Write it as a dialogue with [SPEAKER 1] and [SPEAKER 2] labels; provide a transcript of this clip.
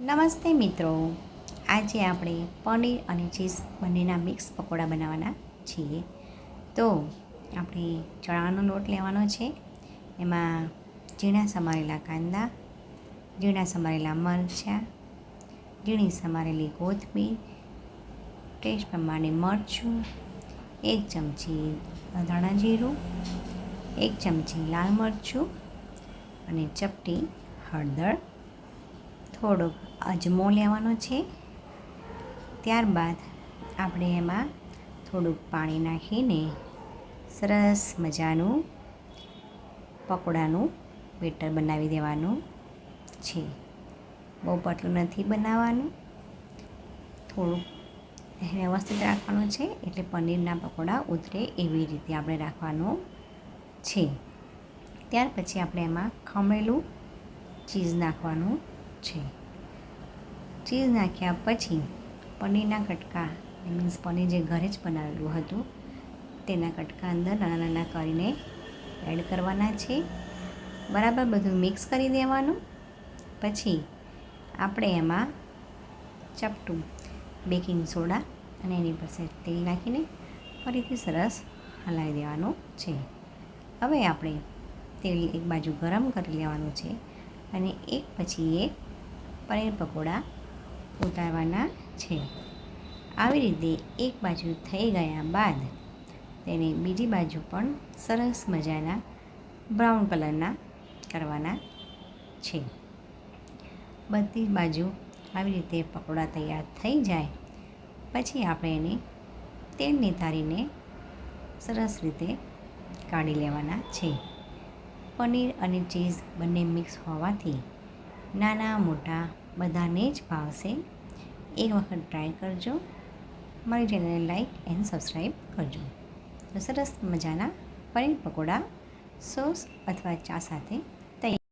[SPEAKER 1] નમસ્તે મિત્રો. આજે આપણે પનીર અને ચીઝ બંનેના મિક્સ પકોડા બનાવવાના છીએ. તો આપણે ચણાનો લોટ લેવાનો છે. એમાં ઝીણા સમારેલા કાંદા, ઝીણા સમારેલા મરચાં, ઝીણી સમારેલી કોથમીર, ટેસ્ટ પ્રમાણે મરચું, એક ચમચી ધાણા જીરું, એક ચમચી લાલ મરચું અને ચપટી હળદર થોડોક અજમો લેવાનો છે. ત્યારબાદ આપણે એમાં થોડુંક પાણી નાખીને સરસ મજાનું પકોડાનું બેટર બનાવી દેવાનું છે. બહુ પતલું નથી બનાવવાનું. થોડુંક વ્યવસ્થિત રાખવાનું છે એટલે પનીરના પકોડા ઉતરે એવી રીતે આપણે રાખવાનું છે. ત્યાર પછી આપણે એમાં ખમણેલું ચીઝ નાખવાનું છે. ચીઝ નાખ્યા પછી પનીરના કટકા મીન્સ પનીર જે ઘરે જ બનાવેલું હતું, તેના કટકા અંદર નાના નાના કરીને એડ કરવાના છે. બરાબર બધું મિક્સ કરી દેવાનું. પછી આપણે એમાં ચપટું બેકિંગ સોડા અને એની પાસે તેલ નાખીને ફરીથી સરસ હલાવી દેવાનું છે. હવે આપણે તેલ એક બાજુ ગરમ કરી લેવાનું છે અને એક પછી એક પનીર પકોડા ઉતારવાના છે. આવી રીતે એક બાજુ થઈ ગયા બાદ તેને બીજી બાજુ પણ સરસ મજાના બ્રાઉન કલરના કરવાના છે. બધી બાજુ આવી રીતે પકોડા તૈયાર થઈ જાય. પછી આપણે એને તેલ નિતારીને સરસ રીતે કાઢી લેવાના છે. પનીર અને ચીઝ બંને મિક્સ હોવાથી નાના મોટા બધાને જ ભાવશે એક વખત ટ્રાય કરજો. મારી ચેનલને લાઈક એન્ડ સબસ્ક્રાઈબ કરજો. તો સરસ મજાના પનીર પકોડા, સોસ અથવા ચા સાથે